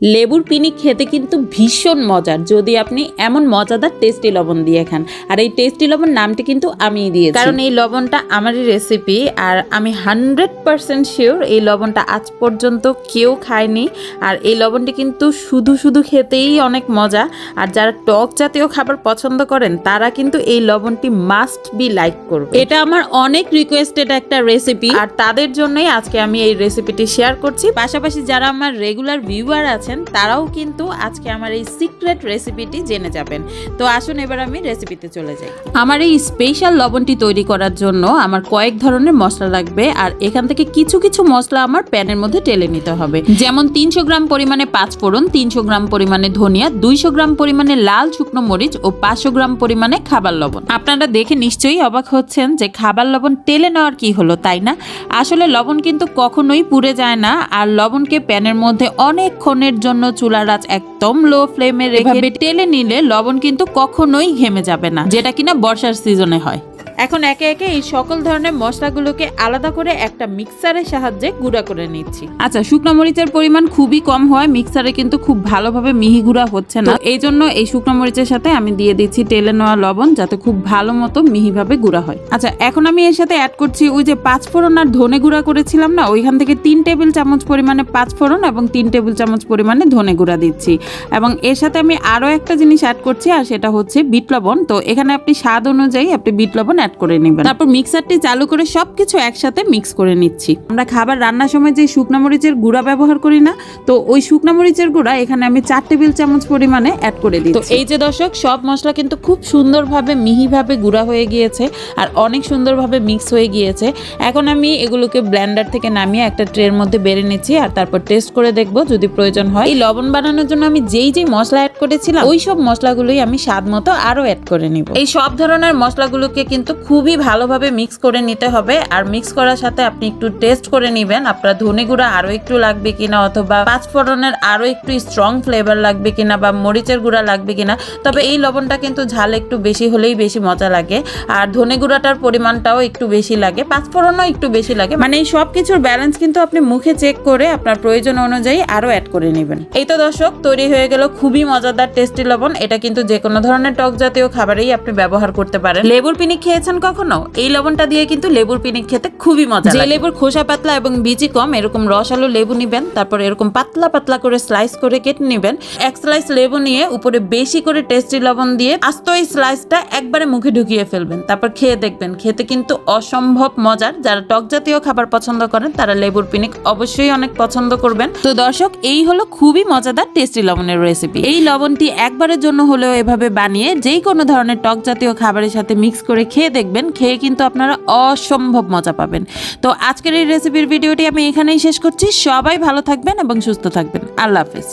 লেবুর পিনি খেতে কিন্তু ভীষণ মজার। যদি আপনি এমন মজাদার টেস্টি লবণ দিয়ে খান। আর এই টেস্টি লবণ নামটি কিন্তু আমিই দিয়েছি। কারণ এই লবণটা আমারই রেসিপি আর আমি হান্ড্রেড পারসেন্ট শিওর এই লবণটা আজ পর্যন্ত কেউ খায়নি। আর এই লবণটি কিন্তু শুধু শুধু খেতেই অনেক মজা। আর যারা টক জাতীয় খাবার পছন্দ করেন তারা কিন্তু এই লবণটি মাস্ট বি লাইক করবে। এটা আমার অনেক রিকোয়েস্টেড একটা রেসিপি আর তাদের জন্যই আজকে আমি এই রেসিপিটি শেয়ার করছি। পাশাপাশি যারা আমার রেগুলার ভিউয়ার আছেন তারাও কিন্তু আজকে আমার এই সিক্রেট রেসিপিটি জেনে যাবেন। তো আসুন এবার আমি রেসিপিতে চলে যাই। আমার এই স্পেশাল লবণটি তৈরি করার জন্য আমার কয়েক ধরনের মশলা লাগবে আর এখান থেকে কিছু কিছু মশলা আমার প্যানের মধ্যে টেলে নিতে হবে। যেমন তিনশো গ্রাম পরিমাণে পাঁচ ফোড়ন, তিনশো গ্রাম পরিমাণে ধনিয়া, দুইশো গ্রাম পরিমাণে লাল শুকনো মরিচ ও পাঁচশো গ্রাম পরিমাণে খাবার লবণ। আপনারা দেখে নিশ্চয়ই অবাক হচ্ছেন যে খাবার লবণ টেলে নেওয়ার কি হলো, তাই না? আসলে লবণ কিন্তু কখনোই পুড়ে যায় না আর লবণকে প্যানের মধ্যে অনেকক্ষণের জন্য চুলার আঁচ একদম লো ফ্লেমে রেখে টেলে নিলে লবণ কিন্তু কখনোই ঘেমে যাবে না যেটা কিনা বর্ষার সিজনে হয়। এখন একে একে এই সকল ধরনের মশলাগুলোকে আলাদা করে একটা মিক্সারের সাহায্যে গুঁড়া করে নিচ্ছি। আচ্ছা শুকনো মরিচের পরিমাণ খুবই কম হয় মিক্সারে কিন্তু খুব ভালোভাবে মিহি গুঁড়া হচ্ছে না। এই জন্য এই শুকনো মরিচের সাথে আমি দিয়ে দিচ্ছি টেলে নেওয়া লবণ যাতে খুব ভালো মতো মিহিভাবে গুঁড়া হয়। আচ্ছা এখন আমি এর সাথে অ্যাড করছি ওই যে পাঁচ ফোড়ন আর ধনে গুঁড়া করেছিলাম না ওইখান থেকে তিন টেবিল চামচ পরিমাণে পাঁচ ফোড়ন এবং তিন টেবিল চামচ পরিমাণে ধনে গুঁড়া দিচ্ছি। এবং এর সাথে আমি আরও একটা জিনিস অ্যাড করছি আর সেটা হচ্ছে বিট লবণ। তো এখানে আপনি স্বাদ অনুযায়ী আপনি বিট লবণ অ্যাড করে নেবেন। তারপর মিক্সারটি চালু করে সবকিছু একসাথে মিক্স করে নিচ্ছি। আমরা খাবার রান্নার সময় যে শুকনো মরিচের গুঁড়া ব্যবহার করি না তো ওই শুকনো মরিচের গুঁড়া এখানে আমি চার টেবিল চামচ পরিমাণে অ্যাড করে দিই তো এই যে দর্শক সব মশলা কিন্তু খুব সুন্দরভাবে মিহিভাবে গুঁড়া হয়ে গিয়েছে আর অনেক সুন্দরভাবে মিক্স হয়ে গিয়েছে। এখন আমি এগুলোকে ব্ল্যান্ডার থেকে নামিয়ে একটা ট্রের মধ্যে বেড়ে নিচ্ছি আর তারপর টেস্ট করে দেখব যদি প্রয়োজন হয়। এই লবণ বানানোর জন্য আমি যেই যেই মশলা অ্যাড করেছিলাম ওই সব মশলাগুলোই আমি স্বাদ মতো আরও অ্যাড করে নিব। এই সব ধরনের মশলাগুলোকে কিন্তু খুবই ভালোভাবে মিক্স করে নিতে হবে। আর মিক্স করার সাথে আপনি একটু টেস্ট করে নেবেন। আপনার ধনে গুঁড়া আরও একটু লাগবে কিনা অথবা পাঁচফোড়নের আরও একটু স্ট্রং ফ্লেভার লাগবে কিনা বা মরিচের গুঁড়া লাগবে কিনা। তবে এই লবণটা কিন্তু ঝাল একটু বেশি হলেই বেশি মজা লাগে। আর ধনে গুঁড়াটার পরিমাণটাও একটু বেশি লাগে। পাঁচফোড়নও একটু বেশি লাগে। মানে এই সব কিছুর ব্যালেন্স কিন্তু আপনি মুখে চেক করে আপনার প্রয়োজন অনুযায়ী আরও অ্যাড করে নেবেন। এই তো দর্শক, তৈরি হয়ে গেল খুবই মজাদার টেস্টি লবণ। এটা কিন্তু যে কোনো ধরনের টক জাতীয় খাবারেই আপনি ব্যবহার করতে পারেন। লেবুর পিনিক খেয়েছেন কখনো? এই লবণটা দিয়ে কিন্তু লেবুর পিনিক খেতে খুবই মজা যে লেবুর খোসা পাতলা এবং বিচি কম এরকম রসালো লেবু নিবেন তারপর এরকম পাতলা পাতলা করে স্লাইস করে কেটে নেবেন। এক স্লাইস লেবু নিয়ে উপরে বেশি করে টেস্টি লবণ দিয়ে আস্ত এই স্লাইসটা একবারে মুখে ঢুকিয়ে ফেলবেন। তারপর খেয়ে দেখবেন খেতে কিন্তু অসম্ভব মজার। যারা টক জাতীয় খাবার পছন্দ করেন তারা লেবুর পিনিক অবশ্যই অনেক পছন্দ করবেন। তো দর্শক এই হলো খুবই মজাদার টেস্টি লবণের রেসিপি এই লবণটি একবারের জন্য হলেও এভাবে বানিয়ে যেই কোনো ধরনের টক জাতীয় খাবারের সাথে মিক্স করে খেয়ে দেখবেন, খেয়ে কিন্তু আপনারা অসম্ভব মজা পাবেন। তো আজকের এই রেসিপির ভিডিওটি আমি এখানেই শেষ করছি। সবাই ভালো থাকবেন এবং সুস্থ থাকবেন। আল্লাহ হাফেজ।